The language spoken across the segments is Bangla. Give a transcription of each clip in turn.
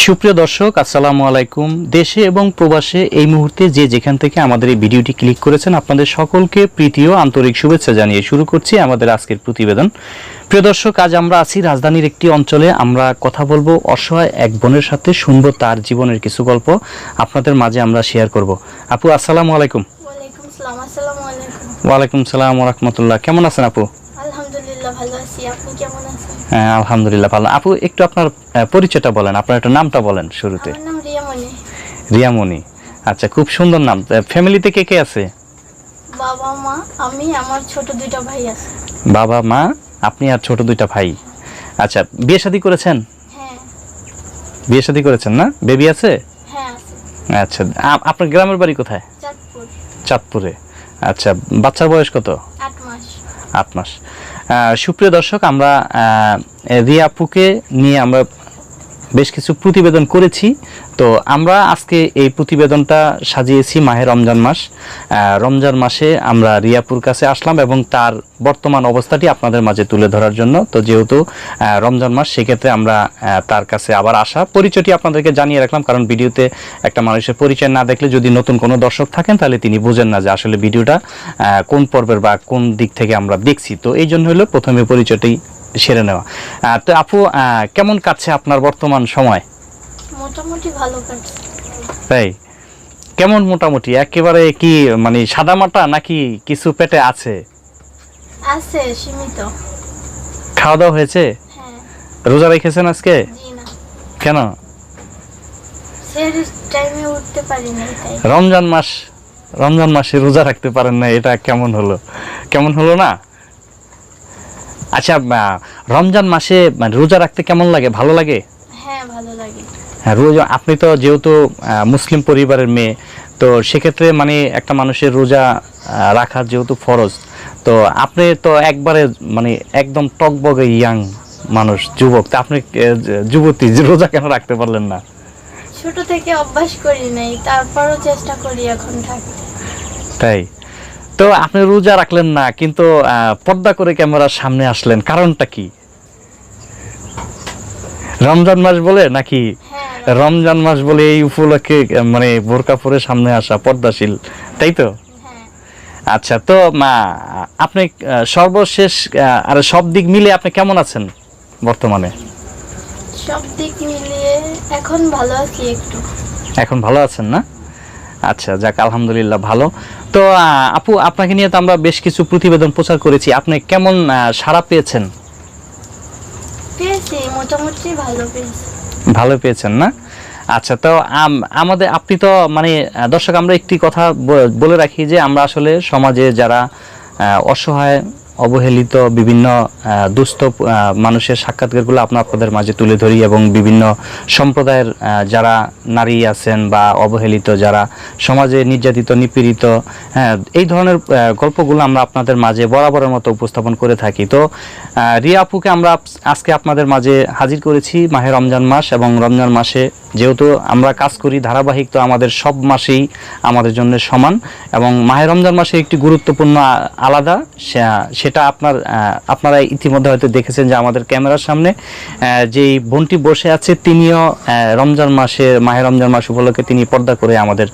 সুপ্রিয় দর্শক আসসালামু আলাইকুম। দেশে এবং প্রবাসে এই মুহূর্তে যে যেখান থেকে আমাদের এই ভিডিওটি ক্লিক করেছেন আপনাদের সকলকে প্রীতি ও আন্তরিক শুভেচ্ছা জানিয়ে শুরু করছি আমাদের আজকের প্রতিবেদন। প্রিয় দর্শক আজ আমরা আছি রাজধানীর একটি অঞ্চলে। আমরা কথা বলব অসহায় এক বোনের সাথে শুনব তার জীবনের কিছু গল্প। আপনাদের মাঝে আমরা শেয়ার করব। আপু আসসালামু আলাইকুম। ওয়ালাইকুম সালাম আসসালামু আলাইকুম। ওয়ালাইকুম সালাম রহমতুল্লাহ। কেমন আছেন আপু? আলহামদুলিল্লাহ ভালো আছি। আপনি কেমন আছেন? হ্যাঁ আলহামদুলিল্লাহ ভালো। আপু একটু আপনার পরিচয়টা বলেন আপনার একটু নামটা বলেন শুরুতে। রিয়ামণি। আচ্ছা খুব সুন্দর নাম। ফ্যামিলিতে কে কে আছে? বাবা মা আমি আমার ছোট দুইটা ভাই আছে। বাবা মা আপনি আর ছোট দুইটা ভাই। আচ্ছা বিয়ে শাদী করেছেন? হ্যাঁ। বিয়ে শাদী করেছেন না? বেবি আছে? হ্যাঁ আচ্ছা আপনার গ্রামের বাড়ি কোথায়? চাঁদপুরে। আচ্ছা বাচ্চার বয়স কত? আট মাস। আট মাস। সুপ্রিয় দর্শক আমরা রিয়াপুকে নিয়ে আমরা বেশ কিছু প্রতিবেদন করেছি। তো আমরা আজকে এই প্রতিবেদনটা সাজিয়েছি মাহে রমজান মাস। রমজান মাসে আমরা রিয়াপুর কাছে আসলাম এবং তার বর্তমান অবস্থাটি আপনাদের মাঝে তুলে ধরার জন্য। তো যেহেতু রমজান মাস, সেক্ষেত্রে আমরা তার কাছে আবার আসা। পরিচয়টি আপনাদেরকে জানিয়ে রাখলাম, কারণ ভিডিওতে একটা মানুষের পরিচয় না দেখলে যদি নতুন কোনো দর্শক থাকেন, তাহলে তিনি বুঝেন না যে আসলে ভিডিওটা কোন পর্বের বা কোন দিক থেকে আমরা দেখছি। তো এই জন্য হলো প্রথমে পরিচয়টি সেরে নেওয়া। তো আপু কেমন কাটছে আপনার বর্তমান সময়? মোটামুটি ভালো কাটছে। তাই? কেমন মোটামুটি? একেবারে কি মানে সাদামাটা নাকি কিছু পেটে আছে? আছে সীমিত। খাওয়া দাওয়া হয়েছে? হ্যাঁ। রোজা রেখেছেন আজকে? কেন? রমজান মাস রমজান মাসে রোজা রাখতে পারেন না এটা কেমন হলো? কেমন হলো না? আচ্ছা রমজান মাসে মানে রোজা রাখতে কেমন লাগে? ভালো লাগে? হ্যাঁ ভালো লাগে। হ্যাঁ রোজা আপনি তো যেহেতু মুসলিম পরিবারের মেয়ে তো সেক্ষেত্রে মানে একটা মানুষের রোজা রাখা যেহেতু ফরজ তো আপনি তো একবারে মানে একদম টকবগে ইয়াং মানুষ যুবক তা আপনি যুবতী যে রোজা কেন রাখতে পারলেন না? ছোট থেকে অভ্যাস করি নাই তারপরও চেষ্টা করি এখন থাকতে। তাই? তো আপনি রোজা রাখলেন না কিন্তু পর্দা করে ক্যামেরার সামনে আসলেন কারণটা কি? রমজান মাস বলে নাকি হ্যাঁ রমজান মাস বলে এই উপলক্ষে মানে বোরকা পরে সামনে আসা পর্দাশীল তাই তো? হ্যাঁ। আচ্ছা তো মা আপনি সর্বশেষ আর সব দিক মিলে আপনি কেমন আছেন বর্তমানে? সব দিক মিলিয়ে এখন ভালো আছি একটু। এখন ভালো আছেন না? আচ্ছা যাক আলহামদুলিল্লাহ ভালো। তো আপু আপনাকে নিয়ে তো আমরা বেশ কিছু প্রতিবেদন প্রচার করেছি। আপনি কেমন সাড়া পেয়েছেন? পেয়েছি মোটামুটি ভালো পেয়েছি। ভালো পেয়েছেন না? আচ্ছা তো আমাদের আপনি তো মানে দর্শক আমরা একটি কথা বলে রাখি যে আমরা আসলে সমাজে যারা অসহায় অবহেলিত বিভিন্ন দুস্থ মানুষের সাক্ষাৎকারগুলো আমরা আপনাদের মাঝে তুলে ধরি এবং বিভিন্ন সম্প্রদায়ের যারা নারী আছেন বা অবহেলিত, যারা সমাজে নির্যাতিত, নিপীড়িত হ্যাঁ এই ধরনের গল্পগুলো আমরা আপনাদের মাঝে বরাবরের মতো উপস্থাপন করে থাকি। তো রিয়া আপুকে আমরা আজকে আপনাদের মাঝে হাজির করেছি মাহে রমজান মাস এবং রমজান মাসে যেহেতু আমরা কাজ করি, ধারাবাহিক তো আমাদের সব মাসেই আমাদের জন্য সমান এবং মাহে রমজান মাসে একটি গুরুত্বপূর্ণ আলাদা সেটা আপনার আপনারা ইতিমধ্যে হয়তো দেখেছেন যে আমাদের ক্যামেরার সামনে যেই বোনটি বসে আছে তিনিও রমজান মাসে মাহে রমজান মাস উপলক্ষে তিনি পর্দা করে আমাদের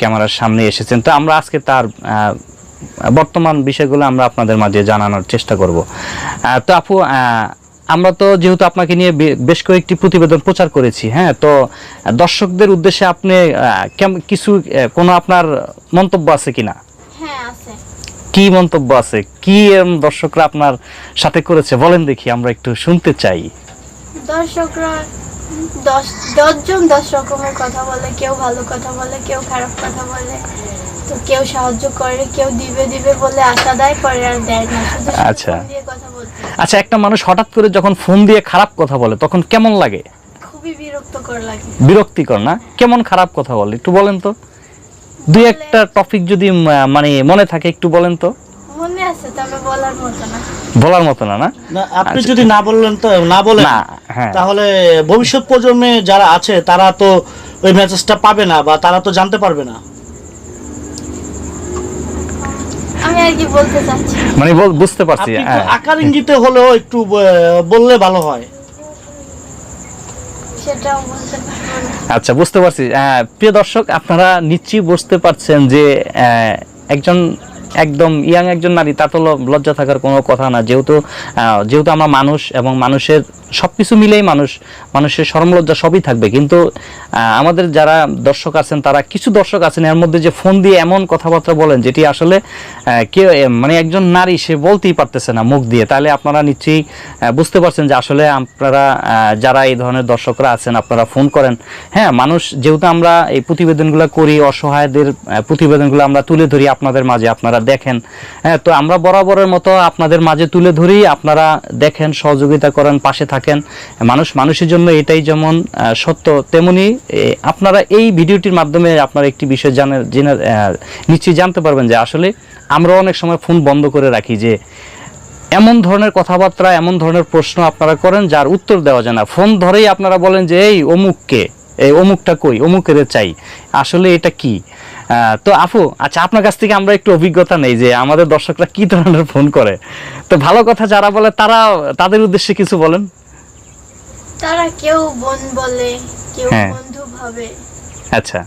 ক্যামেরার সামনে এসেছেন। তো আমরা আজকে তার বর্তমান বিষয়গুলো আমরা আপনাদের মাঝে জানানোর চেষ্টা করব। তো আপু আমরা তো যেহেতু আপনাকে নিয়ে বেশ কয়েকটি প্রতিবেদন প্রচার করেছি হ্যাঁ? তো দর্শকদের উদ্দেশ্যে আপনি কিছু কোনো আপনার মন্তব্য আছে কিনা? হ্যাঁ কি মন্তব্য আছে? কি দর্শকরা আপনার সাথে করেছে? বলেন দেখি আমরা একটু শুনতে চাই। দর্শকরা দশ দশজন দশ রকমের কথা বলে কেউ ভালো কথা বলে কেউ খারাপ কথা বলে। তো কেউ সাহায্য করে কেউ দিবে দিবে বলে আশা দেয় পরে আর দেয় না। শুধু আচ্ছা। কথা আচ্ছা একটা মানুষ হঠাৎ করে যখন ফোন দিয়ে খারাপ কথা বলে তখন কেমন লাগে? খুবই বিরক্তকর লাগে। বিরক্তিকর না? কেমন খারাপ কথা বলে? একটু বলেন তো। দুই একটা টপিক যদি মানে মনে থাকে একটু বলেন তো। মনে আছে তবে বলার মতো না। বলার মতো না না? আপনি আচ্ছা। যদি না বললেন তো না বলেন। না হ্যাঁ। তাহলে ভবিষ্যৎ প্রজন্মে যারা আছে তারা তো ওই মেসেজটা পাবে না বা তারা তো জানতে পারবে না। আমি আর কি বলতে চাচ্ছি। মানে বল- বুঝতে পারছি হ্যাঁ। আকার ইঙ্গিতে হলেও একটু বললে ভালো হয়। সেটাও বলতে আচ্ছা বুঝতে পারছি। আহ, প্রিয় দর্শক আপনারা নিশ্চয়ই বুঝতে পারছেন যে আহ, একজন একদম ইয়াং একজন নারী তা তো লজ্জা থাকার কোনো কথা না। যেহেতু যেহেতু আমরা মানুষ এবং মানুষের সব কিছু মিলেই মানুষ মানুষের সরম লজ্জা সবই থাকবে। কিন্তু আমাদের যারা দর্শক আছেন তারা কিছু দর্শক আছেন এর মধ্যে যে ফোন দিয়ে এমন কথাবার্তা বলেন যেটি আসলে এ, মানে একজন নারী সে বলতেই পারতেছে না মুখ দিয়ে। তাহলে আপনারা নিশ্চয়ই বুঝতে পারছেন যে আসলে আপনারা যারা এই ধরনের দর্শকরা আছেন আপনারা ফোন করেন। হ্যাঁ মানুষ যেহেতু আমরা এই প্রতিবেদনগুলো করি অসহায়দের প্রতিবেদনগুলো আমরা তুলে ধরি আপনাদের মাঝে আপনারা দেখেন। হ্যাঁ তো আমরা বরাবরের মতো আপনাদের মাঝে তুলে ধরি, আপনারা দেখেন, সহযোগিতা করেন, পাশে থাকেন। মানুষ মানুষের জন্য এটাই যেমন সত্য, তেমনি আপনারা এই ভিডিওটির মাধ্যমে আপনারা একটি বিষয় জানে, জেনে নিশ্চয়ই জানতে পারবেন যে আসলে আমরা অনেক সময় ফোন বন্ধ করে রাখি যে এমন ধরনের কথাবার্তা, এমন ধরনের প্রশ্ন আপনারা করেন যার উত্তর দেওয়া যায় না। ফোন ধরেই আপনারা বলেন যে, এই, অমুককে। এই অমুকটা কই অমুকের চাই। আসলে এটা কি? তো আপু আচ্ছা আপনার কাছ থেকে আমরা একটু অভিজ্ঞতা নেই যে আমাদের দর্শকরা কি ধরনের ফোন করে। তো ভালো কথা যারা বলে তারা তাদের উদ্দেশ্যে কিছু বলেন। তারা কেউ বোন বলে কেউ হ্যাঁ। বন্ধু ভাবে। আচ্ছা।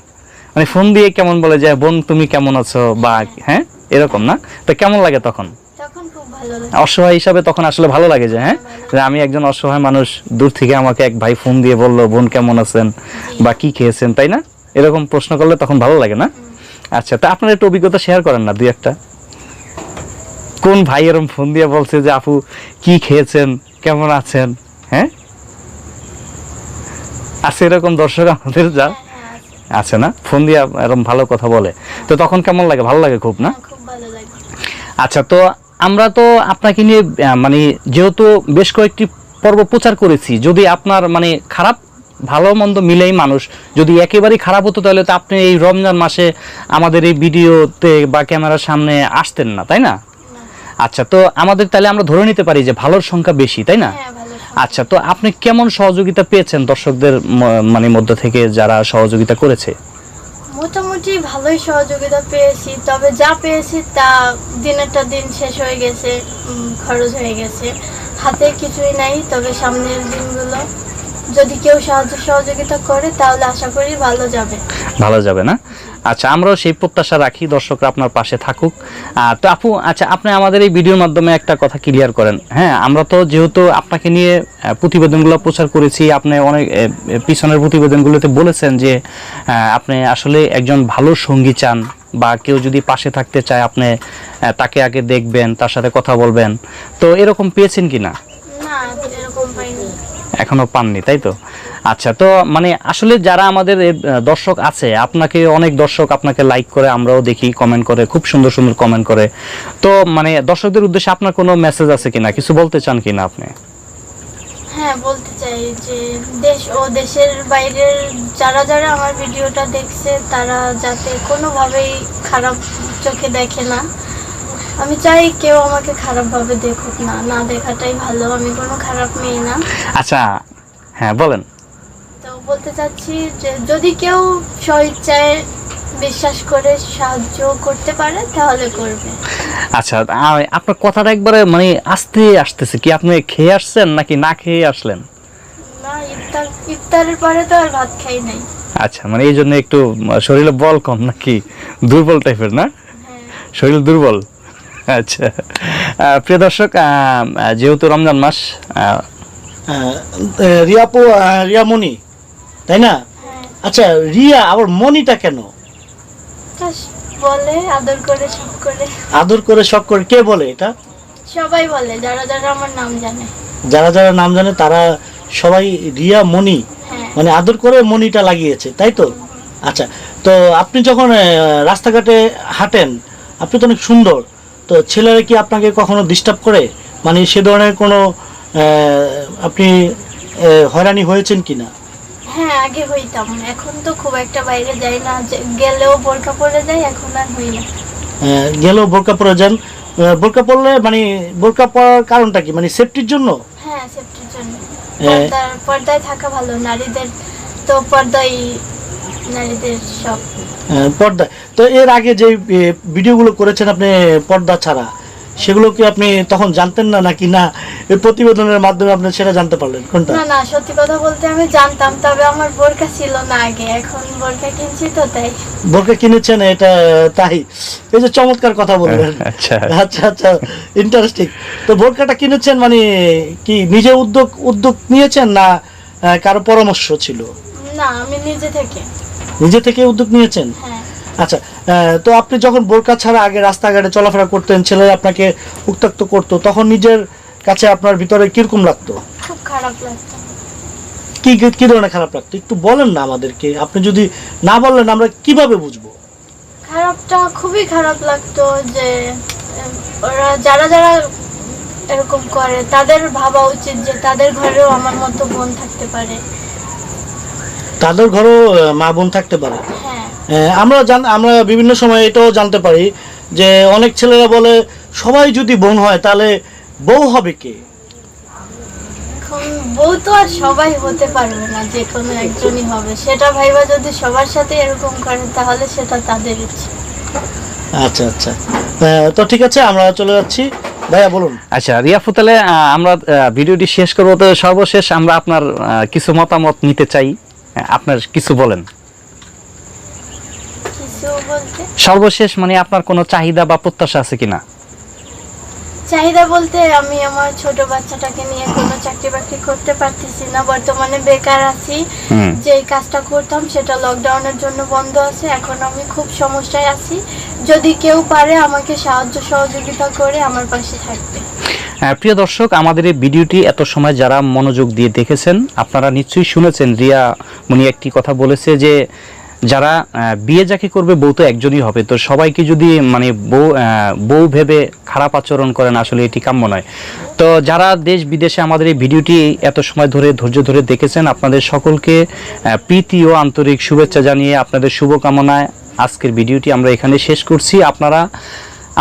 মানে ফোন দিয়ে কেমন বলে যে বোন তুমি কেমন আছো? বা হ্যাঁ এরকম না? তো কেমন লাগে তখন তখন খুব ভালো লাগে অসহায় হিসাবে তখন আসলে ভালো লাগে যে হ্যাঁ? যে আমি একজন অসহায় মানুষ দূর থেকে আমাকে এক ভাই ফোন দিয়ে বলল বোন কেমন আছেন? বা কি খেয়েছেন? তাই না? এরকম প্রশ্ন করলে তখন ভালো লাগে না? আচ্ছা তা আপনার একটু অভিজ্ঞতা শেয়ার করেন না দুই একটা। কোন ভাই এরকম ফোন দিয়ে বলছে যে আপু কি খেয়েছেন? কেমন আছেন? হ্যাঁ? আছে এরকম দর্শক আমাদের যা। হ্যাঁ, আছে। না? ফোন দিয়ে এরকম ভালো কথা বলে। তো তখন কেমন লাগে? ভালো লাগে খুব না? হ্যাঁ, আচ্ছা তো আমরা তো আপনাকে নিয়ে মানে যেহেতু বেশ কয়েকটি পর্ব প্রচার করেছি যদি আপনার মানে খারাপ ভালো মন্দ মিলেই মানুষ যদি একেবারেই খারাপ হতো তাহলে তো আপনি এই রমজান মাসে আমাদের এই ভিডিওতে বা ক্যামেরার সামনে আসতেন না তাই না? আচ্ছা তো আমাদের তাহলে আমরা ধরে নিতে পারি যে ভালোর সংখ্যা বেশি তাই না? হ্যাঁ আচ্ছা তো আপনি কেমন সহযোগিতা পেয়েছেন দর্শকদের মানে মধ্য থেকে যারা সহযোগিতা করেছে? মোটামুটি ভালোই সহযোগিতা পেয়েছি, তবে যা পেয়েছি তা দিনেরটা দিন শেষ হয়ে গেছে খরচ হয়ে গেছে। হাতে কিছুই নাই, তবে সামনের দিনগুলো যদি কেউ সাহায্য সহযোগিতা করে, তাহলে আশা করি ভালো যাবে। ভালো যাবে না? আচ্ছা আমরাও সেই প্রত্যাশা রাখি দর্শকরা আপনার পাশে থাকুক। তো আপু আচ্ছা আপনি আমাদের এই ভিডিওর মাধ্যমে একটা কথা ক্লিয়ার করেন। হ্যাঁ আমরা তো যেহেতু আপনাকে নিয়ে প্রতিবেদনগুলো প্রচার করেছি আপনি অনেক পিছনের প্রতিবেদনগুলোতে বলেছেন যে আপনি আসলে একজন ভালো সঙ্গী চান বা কেউ যদি পাশে থাকতে চায় আপনি তাকে আগে দেখবেন তার সাথে কথা বলবেন। তো এরকম পেয়েছেন কি না এখনও পাননি তাই তো? আচ্ছা তো মানে আসলে যারা আমাদের দর্শক আছে আপনাকে অনেক দর্শক আপনাকে লাইক করে আমরাও দেখি কমেন্ট করে খুব সুন্দর সুন্দর কমেন্ট করে। তো মানে দর্শকদের উদ্দেশ্যে আপনার কোনো মেসেজ আছে কিনা? কিছু বলতে চান কিনা আপনি? হ্যাঁ বলতে চাই যে দেশ ও দেশের বাইরের যারা যারা আমার ভিডিওটা দেখছে তারা যাতে কোনোভাবেই খারাপ চোখে দেখে না। আমি চাই কেউ আমাকে খারাপভাবে দেখুক না না দেখাটাই ভালো। আমি কোনো খারাপ মেয়ে না। আচ্ছা হ্যাঁ বলেন। বলতে চাচ্ছি যে যদি কেউ স্বইচ্ছায় বিশ্বাস করে সাহায্য করতে পারে তাহলে করবে। আচ্ছা আপনার কথাটা একবারে মানে আস্তে আসতেছে। কি আপনি খেয়ে আসছেন নাকি না খেয়ে আসলেন? না ইফতার ইফতারের পরে তো আর ভাত খাই নাই। আচ্ছা মানে এই জন্য একটু শরীরে বল কম নাকি? দুর্বল টাইপের না? হ্যাঁ। শরীর দুর্বল। আচ্ছা প্রিয় দর্শক যেহেতু রমজান মাস আহ, রিয়াপু রিয়ামণি তাই না? হ্যাঁ। আচ্ছা রিয়া আবার মণিটা কেন? বলে আদর করে সব করে। আদর করে শখ করে কে বলে এটা? সবাই বলে যারা যারা আমার নাম জানে। যারা যারা নাম জানে তারা সবাই রিয়া মণি। হ্যাঁ। মানে আদর করে মণিটা লাগিয়েছে তাই তো? আচ্ছা তো আপনি যখন রাস্তাঘাটে হাঁটেন আপনি তো অনেক সুন্দর। তো ছেলেরা কি আপনাকে কখনো ডিস্টার্ব করে? মানে সে ধরনের কোনো আপনি হয়রানি হয়েছেন কি না হ্যাঁ আগে হইতাম। এখন তো খুব একটা বাইরে যাই না। গেলেও বোরকা পরে যাই এখন আর হই না। গেলেও বোরকা পরে যান। বোরকা পরলে মানে বোরকা পরার কারণটা কি? মানে সেফটির জন্য? হ্যাঁ সেফটির জন্য। হ্যাঁ। পর্দায় থাকা ভালো। নারীদের তো পর্দাই নারীদের সব। আহ, পর্দা। তো এর আগে যে ভিডিওগুলো করেছেন আপনি পর্দা ছাড়া সেগুলো কি আপনি তখন জানতেন না নাকি না? এই প্রতিবেদনের মাধ্যমে আপনি সেটা জানতে পারলেন কোনটা? না না সত্যি কথা বলতে আমি জানতাম তবে আমার বোরকা ছিল না আগে এখন বোরকা কিনছি তো তাই। বোরকা কিনেছেন এটা তাই। এই যে চমৎকার কথা বললেন। আচ্ছা। আচ্ছা আচ্ছা ইন্টারেস্টিং তো বোরকাটা কিনেছেন মানে কি নিজে উদ্যোগ উদ্যোগ নিয়েছেন না কারও পরামর্শ ছিল? না আমি নিজে থেকে। নিজে থেকে উদ্যোগ নিয়েছেন? হ্যাঁ। আচ্ছা তো আপনি যখন বোরকা ছাড়া আগে রাস্তাঘাটে চলাফেরা করতেন ছেলেরা আপনাকে উত্তক্ত করতো তখন নিজের কাছে আপনার ভিতরে কীরকম লাগতো? খুব খারাপ লাগতো। কি কি- ধরনের খারাপ লাগতো? একটু বলেন না আমাদেরকে আপনি যদি না বললেন আমরা কীভাবে বুঝব? খারাপটা খুবই খারাপ লাগতো যে ওরা যারা যারা এরকম করে তাদের ভাবা উচিত যে তাদের ঘরেও আমার মতো বোন থাকতে পারে। তাদের ঘরেও মা বোন থাকতে পারে? হ্যাঁ। আমরা জান আমরা বিভিন্ন সময় এটাও জানতে পারি যে অনেক ছেলেরা বলে সবাই যদি বোন হয় তাহলে বউ হবে কে? এখন বউ তো আর সবাই হতে পারবে না যে কোনো একজনই হবে। সেটা ভাইবা যদি সবার সাথে এরকম করে তাহলে সেটা তাদের ইচ্ছে। আচ্ছা আচ্ছা। তো ঠিক আছে আমরা চলে যাচ্ছি। ভাইয়া বলুন। আচ্ছা রিয়াফু তাহলে আমরা ভিডিওটি শেষ করব। তো সর্বশেষ আমরা আপনার কিছু মতামত নিতে চাই। আপনার কিছু বলেন কিছু বলতে সর্বশেষ মানে আপনার কোনো চাহিদা বা প্রত্যাশা আছে কিনা? চাহিদা বলতে আমি আমার ছোট বাচ্চাটাকে নিয়ে কোনো চাকরি বাকরি করতে পারতেছি না। বর্তমানে বেকার আছি। যে কাজটা করতাম সেটা লকডাউনের জন্য বন্ধ আছে। এখন আমি খুব সমস্যায় আছি। যদি কেউ পারে আমাকে সাহায্য সহযোগিতা করে আমার পাশে থাকবে। হ্যাঁ, প্রিয় দর্শক আমাদের এই ভিডিওটি এত সময় যারা মনোযোগ দিয়ে দেখেছেন আপনারা নিশ্চয়ই শুনেছেন। রিয়া মুনি একটি কথা বলেছে যে যারা বিয়ে যাকে করবে, বউ তো একজনই হবে। তো সবাইকে যদি মানে বউ বউ ভেবে খারাপ আচরণ করেন, আসলে এটি কাম্য নয়। তো যারা দেশ বিদেশে আমাদের এই ভিডিওটি এত সময় ধরে, ধৈর্য ধরে দেখেছেন, আপনাদের সকলকে প্রীতি ও আন্তরিক শুভেচ্ছা জানিয়ে আপনাদের শুভকামনায় আজকের ভিডিওটি আমরা এখানে শেষ করছি। আপনারা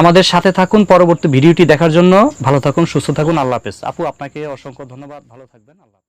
আমাদের সাথে থাকুন পরবর্তী ভিডিওটি দেখার জন্য। ভালো থাকুন, সুস্থ থাকুন। আল্লাহ হাফেজ। আপু, আপনাকে অসংখ্য ধন্যবাদ। ভালো থাকবেন। আল্লাহ